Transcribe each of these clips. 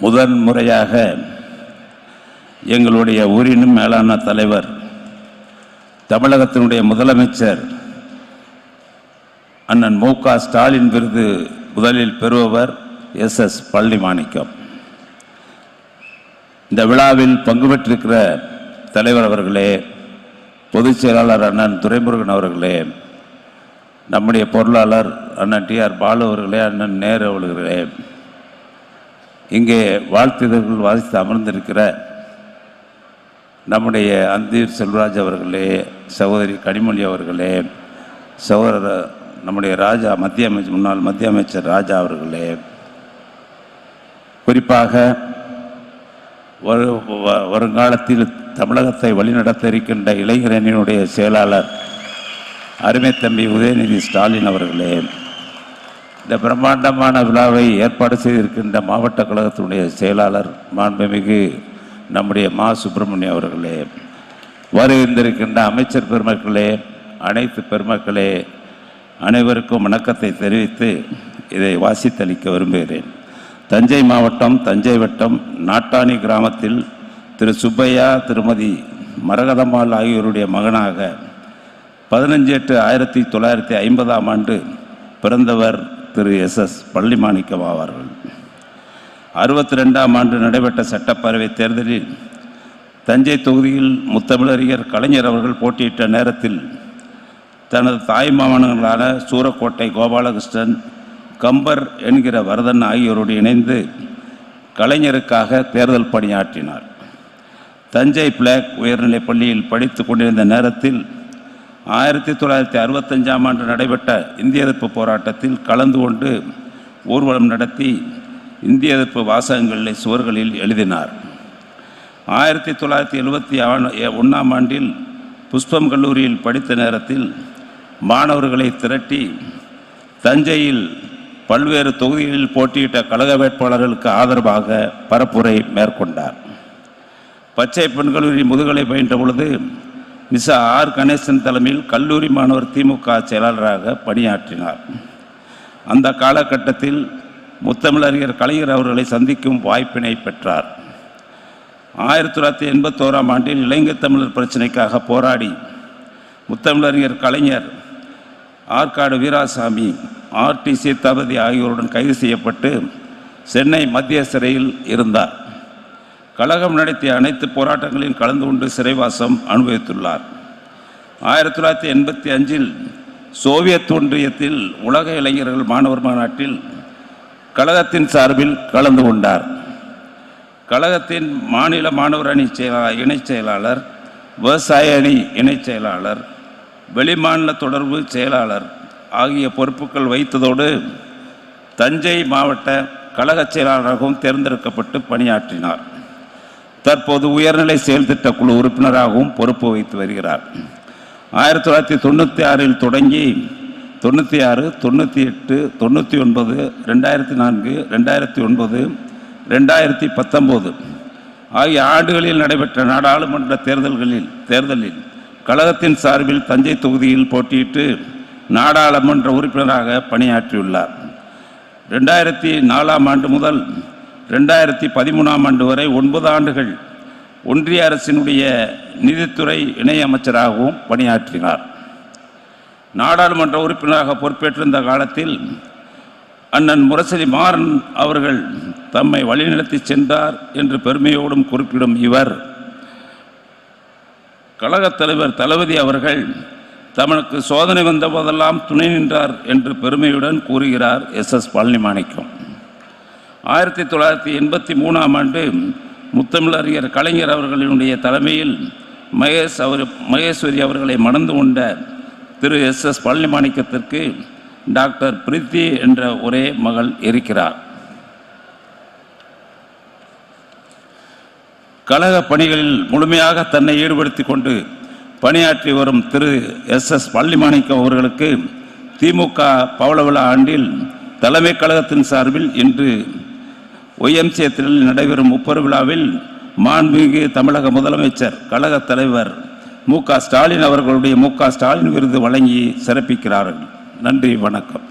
முதன் முறையாக எங்களுடைய ஊரினும் மேலான தலைவர் தமிழகத்தினுடைய முதலமைச்சர் அண்ணன் மு க ஸ்டாலின் விருது முதலில் பெறுபவர் எஸ் எஸ் பழனி மாணிக்கம் இந்த விழாவில் பங்கு பெற்றிருக்கிற தலைவர் அவர்களே பொதுச் செயலாளர் அண்ணன் துரைமுருகன் அவர்களே நம்முடைய பொருளாளர் அண்ணன் டி ஆர் பாலு அவர்களே அண்ணன் நேரு அவர்களே இங்கே வாழ்த்துதல்கள் வாசித்து அமர்ந்திருக்கிற நம்முடைய அந்தீர் செல்வராஜ் அவர்களே சகோதரி கனிமொழி அவர்களே சகோதரர் நம்முடைய ராஜா மத்திய அமைச்சர் முன்னாள் மத்திய அமைச்சர் ராஜா அவர்களே குறிப்பாக வரு வ- வருங்காலத்தில் தமிழகத்தை வழிநடத்த இருக்கின்ற இளைஞரணியினுடைய செயலாளர் அருமை தம்பி உதயநிதி ஸ்டாலின் அவர்களே இந்த பிரம்மாண்டமான விழாவை ஏற்பாடு செய்திருக்கின்ற மாவட்ட கழகத்தினுடைய செயலாளர் மாண்புமிகு நம்முடைய மா சுப்பிரமணியம் அவர்களே வருகின்றிருக்கின்ற அமைச்சர் பெருமக்களே அனைத்து பெருமக்களே அனைவருக்கும் வணக்கத்தை தெரிவித்து இதை வாசித்தளிக்க விரும்புகிறேன். தஞ்சை மாவட்டம் தஞ்சை வட்டம் நாட்டாணி கிராமத்தில் திரு சுப்பையா திருமதி மரகதம்மாள் ஆகியோருடைய மகனாக பதினஞ்சு எட்டு ஆயிரத்தி தொள்ளாயிரத்தி ஐம்பதாம் ஆண்டு பிறந்தவர் திரு எஸ் எஸ் பள்ளிமாணிக்கம் ஆவார்கள் அறுபத்தி ரெண்டாம் ஆண்டு நடைபெற்ற சட்டப்பேரவை தேர்தலில் தஞ்சை தொகுதியில் முத்தமிழறிஞர் கலைஞர் அவர்கள் போட்டியிட்ட நேரத்தில் தனது தாய் மாமனங்களான சூரக்கோட்டை கோபாலகிருஷ்ணன் கம்பர் என்கிற வரதன் ஆகியோரோடு இணைந்து கலைஞருக்காக தேர்தல் பணியாற்றினார். தஞ்சை பிளாக் உயர்நிலைப் பள்ளியில் படித்து கொண்டிருந்த நேரத்தில் ஆயிரத்தி தொள்ளாயிரத்தி அறுபத்தஞ்சாம் ஆண்டு நடைபெற்ற இந்திய எதிர்ப்பு போராட்டத்தில் கலந்து கொண்டு ஊர்வலம் நடத்தி இந்திய எதிர்ப்பு வாசகங்களை சுவர்களில் எழுதினார். ஆயிரத்தி தொள்ளாயிரத்தி எழுபத்தி ஒன்றாம் ஆண்டில் புஷ்பம் கல்லூரியில் படித்த நேரத்தில் மாணவர்களை திரட்டி தஞ்சையில் பல்வேறு தொகுதிகளில் போட்டியிட்ட கழக வேட்பாளர்களுக்கு ஆதரவாக பரப்புரை மேற்கொண்டார். பச்சை பெண் கல்லூரி முதுகலை பயின்ற பொழுது நிசா ஆர் கணேசன் தலைமையில் கல்லூரி மாணவர் திமுக செயலாளராக பணியாற்றினார். அந்த காலகட்டத்தில் முத்தமிழறிஞர் கலைஞர் அவர்களை சந்திக்கும் வாய்ப்பினை பெற்றார். ஆயிரத்தி தொள்ளாயிரத்தி எண்பத்தோராம் ஆண்டில் இலங்கை தமிழர் பிரச்சினைக்காக போராடி முத்தமிழறிஞர் கலைஞர் ஆற்காடு வீராசாமி ஆர்டி சீதாபதி ஆகியோருடன் கைது செய்யப்பட்டு சென்னை மத்திய சிறையில் இருந்தார். கழகம் நடத்திய அனைத்து போராட்டங்களிலும் கலந்து கொண்டு சிறைவாசம் அனுபவித்துள்ளார். ஆயிரத்தி தொள்ளாயிரத்தி எண்பத்தி அஞ்சில் சோவியத் ஒன்றியத்தில் உலக இளைஞர்கள் மாணவர் மாநாட்டில் கழகத்தின் சார்பில் கலந்து கொண்டார். கழகத்தின் மாநில மாணவர் அணி செயலா இணைச் செயலாளர் விவசாய அணி இணைச் செயலாளர் வெளிமாநில தொடர்பு செயலாளர் ஆகிய பொறுப்புகள் வைத்ததோடு தஞ்சை மாவட்ட கழகச் செயலாளராகவும் தேர்ந்தெடுக்கப்பட்டு பணியாற்றினார். தற்போது உயர்நிலை செயல் திட்ட குழு உறுப்பினராகவும் பொறுப்பு வைத்து வருகிறார். ஆயிரத்தி தொள்ளாயிரத்தி தொண்ணூற்றி ஆறில் தொடங்கி தொண்ணூற்றி ஆறு தொண்ணூற்றி எட்டு தொண்ணூற்றி ஒன்பது ரெண்டாயிரத்தி நான்கு ரெண்டாயிரத்தி ஒன்பது ரெண்டாயிரத்தி பத்தொம்போது ஆகிய ஆண்டுகளில் நடைபெற்ற நாடாளுமன்ற தேர்தல்களில் தேர்தலில் கழகத்தின் சார்பில் தஞ்சை தொகுதியில் போட்டியிட்டு நாடாளுமன்ற உறுப்பினராக பணியாற்றியுள்ளார். ரெண்டாயிரத்தி நாலாம் ஆண்டு முதல் ரெண்டாயிரத்தி பதிமூணாம் ஆண்டு வரை ஒன்பது ஆண்டுகள் ஒன்றிய அரசினுடைய நிதித்துறை இணையமைச்சராகவும் பணியாற்றினார். நாடாளுமன்ற உறுப்பினராக பொறுப்பேற்றிருந்த காலத்தில் அண்ணன் முரசொலி மாறன் அவர்கள் தம்மை வழிநடத்தி சென்றார் என்று பெருமையோடும் குறிப்பிடும் இவர். கழகத் தலைவர் தளபதி அவர்கள் தமக்கு சோதனை வந்த போதெல்லாம் துணை நின்றார் என்று பெருமையுடன் கூறுகிறார் எஸ் எஸ் பழனிமாணிக்கம் ஆயிரத்தி தொள்ளாயிரத்தி எண்பத்தி மூணாம் ஆண்டு முத்தமிழறிஞர் கலைஞர் அவர்களினுடைய தலைமையில் மகேஷ் அவர் மகேஸ்வரி அவர்களை மணந்து கொண்ட திரு எஸ் எஸ் பழனிமாணிக்கத்திற்கு டாக்டர் பிரீத்தி என்ற ஒரே மகள் இருக்கிறார். கழக பணிகளில் முழுமையாக தன்னை ஈடுபடுத்தி கொண்டு பணியாற்றி வரும் திரு எஸ் எஸ் பள்ளிமாணிக்கம் அவர்களுக்கு திமுக பவள விழா ஆண்டில் தலைமை கழகத்தின் சார்பில் இன்று ஒய்எம்சியத்தில் நடைபெறும் முப்பெரு விழாவில் மாண்புமிகு தமிழக முதலமைச்சர் கழக தலைவர் மு க ஸ்டாலின் அவர்களுடைய மு க ஸ்டாலின் விருது வழங்கி சிறப்பிக்கிறார்கள். நன்றி வணக்கம்.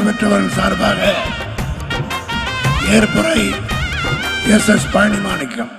விருது பெற்றவர்கள் சார்பாக ஏற்புரை எஸ் எஸ் பழனிமாணிக்கம்